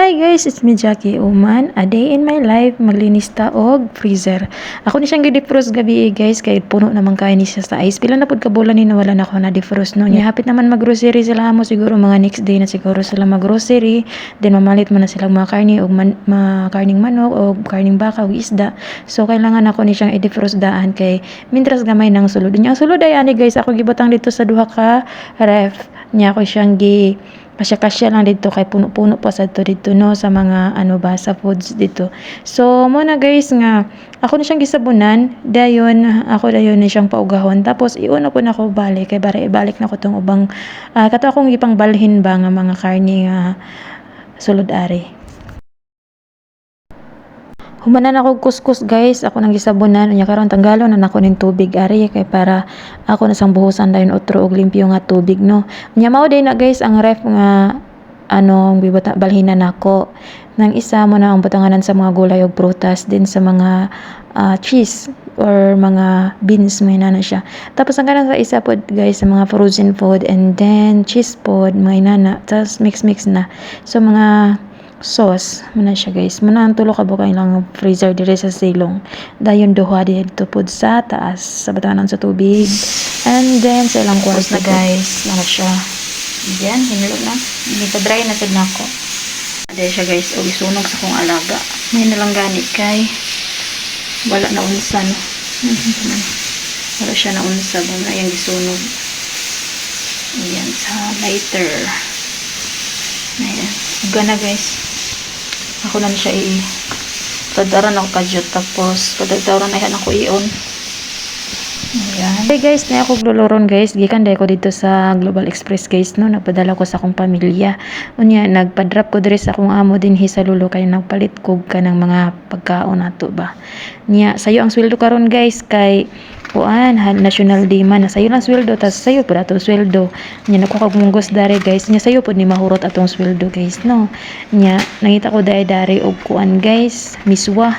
Hi guys, it's me Jackie Uman. A day in my life, maglinis ta og freezer. Ako ni siyang gi-defrost gabi eh, guys, kay puno naman kay ni siya sa ice. Pila na pud ka bulan ni nawala na ako na defrost no. Nya hapit naman mag-grocery sila mo siguro mga next day na siguro sila mag-grocery. Then mamalit man na sila mga karni og man, mga karning manok o karning baka o isda. So kailangan ako ni siyang i-defrost daan kay mintras gamay nang sulod. Nya sulod ay ani guys, ako gibutang dito sa duha ka ref. Nya ako siyang gi kasya-kasya lang dito kay puno-puno pa sa to dito no sa mga ano ba sa foods dito. So mo na guys nga ako na siyang gisabunan dayon ako dayon na siyang paugahon tapos iuna ko na ko balik kay bare ibalik na ko tong ubang uh, kato akong ipang balhin ba nga mga karni nga sulod ari. Humanan ako kuskus guys, ako nang gisabunan unya karon tanggalon na nako ning tubig ari kay para ako na sang buhusan dayon otro og limpyo nga tubig no. Unya mao day na guys ang ref nga ano bibata balhinan nako. Nang isa mo na ang butanganan sa mga gulay ug prutas din sa mga ah, cheese or mga beans may na siya. Tapos ang kanang sa isa pod guys sa mga frozen food and then cheese pod may nana. Tapos mix mix na. So mga sauce muna siya guys. Muna ang tulo ka bukay lang freezer dire sa silong. Dayon duha dito pod sa taas sa batanan sa tubig. And then sa ilang kwarto na guys. Ano siya. Yan hinlo na. Dry na sad nako Ade siya guys. Og isunog sa kong alaga. May nalang gani kay. Wala na unsa no wala siya na unsa ba na yung isunog. Ayan, sa lighter. Ayan. Gana guys. Ako na siya i Tadaran ako kadyot tapos padagdaran na yan ako ion. Ayan. Hey guys, na ako gluluron guys. Gikan dahil ko dito sa Global Express guys no. Nagpadala ko sa akong pamilya. Unya, nagpa-drop ko diri sa akong amo din sa lulo kay nagpalit ko ka ng mga pagkaon nato ba. Nya, sayo ang sweldo karon guys kay kuan national day man. Sayo lang sweldo tas sayo pud atong sweldo. Nya nako kag dare guys. Nya sayo pud ni mahurot atong sweldo guys no? Nya nangita ko dai dare og kuan guys. Miswa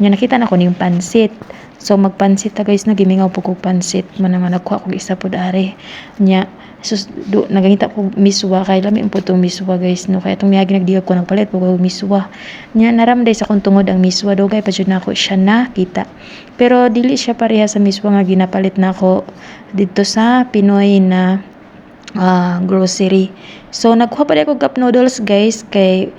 nya nakita na ko ning pansit. So magpansit ta guys na gimingaw kog pansit. Man naman nagkuha kog isa pud are nya sus do nagangita ko miswa kay lami po tong miswa guys no? Kaya itong miyagi nagdigag ko nagpalit po kog miswa. Nya naramday sa kong tungod ang miswa dugay pa jud nako siya nakita. Pero dili siya pareha sa miswa nga ginapalit nako dito sa Pinoy na ah, grocery. So nagkuha pa ako cup noodles guys kay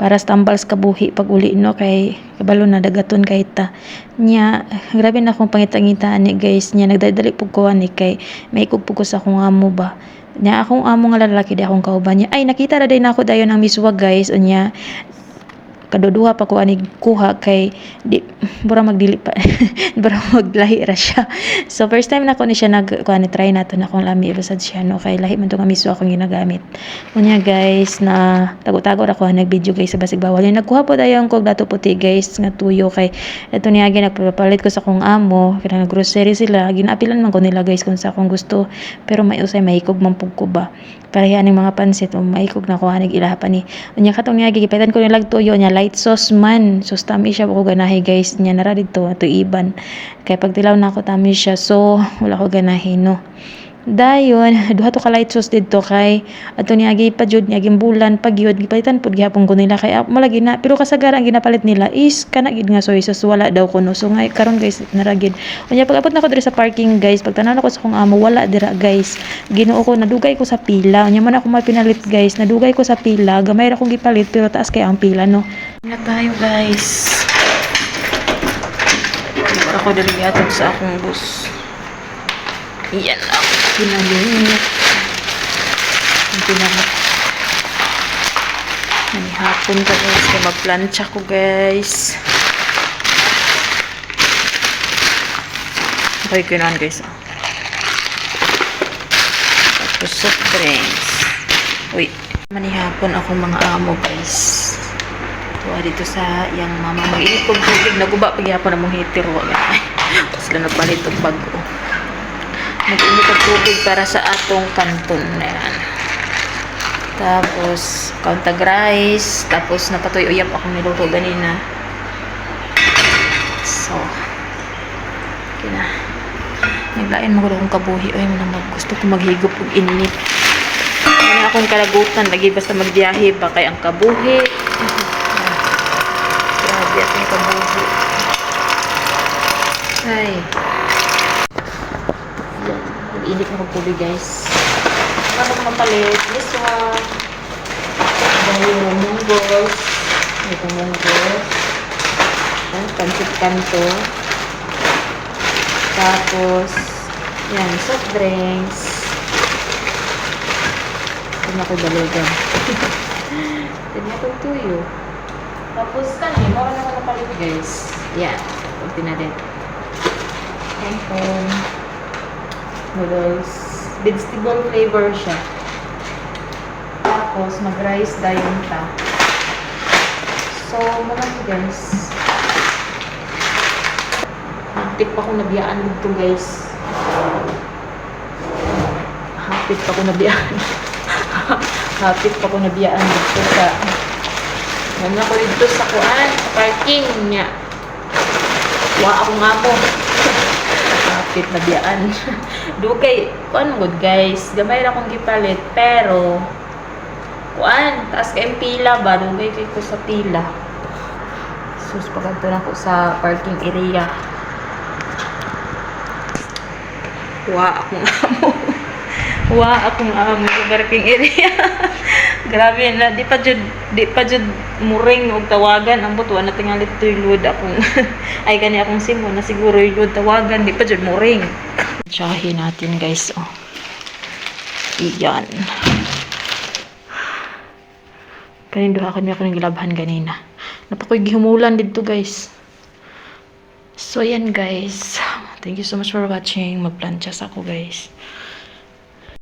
para sa tambals kabuhi pag uli no? Kay kabalo na dagaton kay ta. Nya grabe na akong pangitangitaan ni guys. Nya nagdadali pug ko ani kay may ikog pug ko sa akong amo ba? Nya akong amo nga lalaki di akong kauban. Niya ay nakita ra day nako dayon ang miswa guys. Unya kaduduha pa ko ani kuha kay di bura magdili pa. Bura maglahi ra siya. So first time na ko ni siya nag kuha ni try nato na akong lami ibasad siya no? Kay lahi man to nga miso akong ginagamit. Unya guys na tago-tago ra ko nag video guys sa basig bawal. Yung nagkuha po dayon kog dato puti guys nga tuyo kay ito niya gyud nagpapalit ko sa akong amo. Kaya nag grocery sila. Ginaapilan man ko nila guys kung sa akong gusto. Pero may usay mahikog man pug ko ba? Pareha ning mga pansit o maikog na ko hanig ilaha pa ni. Unya katong niya gigipitan ko nilag tuyo niya light sauce man. So tami siya. Ko ganahi guys. Niya nara dito. Ato iban. Kay pag tilaw na ako tami siya. So wala ko ganahi no dayon duha to ka light sauce didto kay ato ni agi pa jud ni aging bulan pagyud gipalitan pud gihapon ko nila kay ah, malagi na pero kasagaran ang ginapalit nila is kana gid nga soy sauce wala daw kuno. So nga karon guys naragid. Unya pag abot na ko diri sa parking guys pag tanaw na ko sa akong amo wala dira guys. Ginoo ko nadugay ko sa pila. Unya man ako mapinalit guys nadugay ko sa pila. Gamay ra kong gipalit pero taas kay ang pila no? Na tayo guys. Para ko diri atong sa akong bus. Iyan ang pinalit. Ang pinalit. May hapon pa guys. Kaya magplancha ko guys. Okay, kinuhan guys. ah. Tapos soft drinks. Uy. Manihapon ako mga amo guys. Tuwa dito sa yang mama mag-init kong tubig. Naguba pagyapon na mong. Tapos lang nagpalit og bago mag-init ang tubig para sa atong kanton na yan. Tapos, kauntag rice. Tapos, napatoy uyap akong niluto ganina. So, kina. Naglain mo ko akong kabuhi. Ay, mo mag gusto ko maghigop og init. Kaya akong kalagutan. Lagi basta magbiyahe ba kay ang kabuhi. Grabe may kabuhi. Ay. Mag-init na magtubig guys. Ko mapalit? This one. Dahil munggos. Ito munggos. Yan, pancit kanto. Tapos, yan, soft drinks. Ito na ko baligan. Ito na ko tuyo. Tapos, kani, mara na ko napalit guys. Yan, kunti na din. Noodles. Vegetable flavor siya. Tapos, mag-rice dayon ta. So, mga guys. Hapit pa ko nabiyaan dito guys. Hapit pa ko nabiyaan. Hapit pa ko nabiyaan dito sa... Yan ako dito sa kuan, sa parking niya. Wa ako nga po. Hapit nabiyaan. Dugay, kuan good guys. Gamay ra akong gipalit, pero kuan, taas kayong pila ba? Dugay kay ko sa pila. Sus, paganto na ko sa parking area. Wa akong amo. Wa akong amo sa parking area. Grabe na, di pa jud di pa jud muring og tawagan ang butuan na tingali toy load akong ay gani akong simo na siguro yung tawagan di pa jud muring. Tsahin natin guys oh. Iyan. Kanin duha kami ako ng gilabhan ganina. Napakoy gihumulan dito guys. So yan guys. Thank you so much for watching. Magplancha sa ako guys.